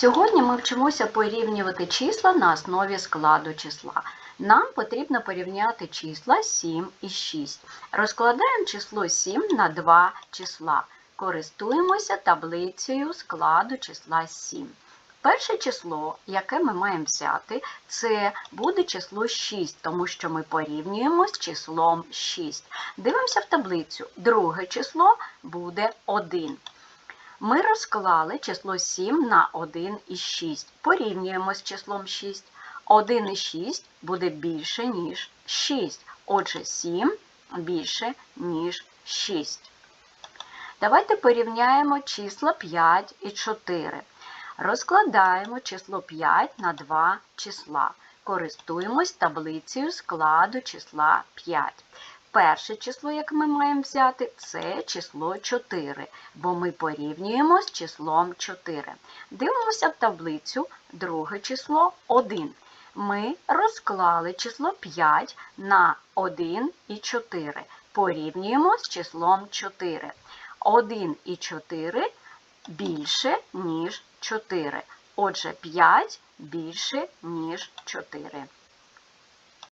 Сьогодні ми вчимося порівнювати числа на основі складу числа. Нам потрібно порівняти числа 7 і 6. Розкладаємо число 7 на два числа. Користуємося таблицею складу числа 7. Перше число, яке ми маємо взяти, це буде число 6, тому що ми порівнюємо з числом 6. Дивимося в таблицю. Друге число буде 1. Ми розклали число 7 на 1 і 6. Порівнюємо з числом 6. 1 і 6 буде більше, ніж 6. Отже, 7 більше, ніж 6. Давайте порівняємо числа 5 і 4. Розкладаємо число 5 на два числа. Користуємось таблицею складу числа 5. Перше число, яке ми маємо взяти, це число 4, бо ми порівнюємо з числом 4. Дивимося в таблицю друге число 1. Ми розклали число 5 на 1 і 4. Порівнюємо з числом 4. 1 і 4 більше, ніж 4. Отже, 5 більше, ніж 4.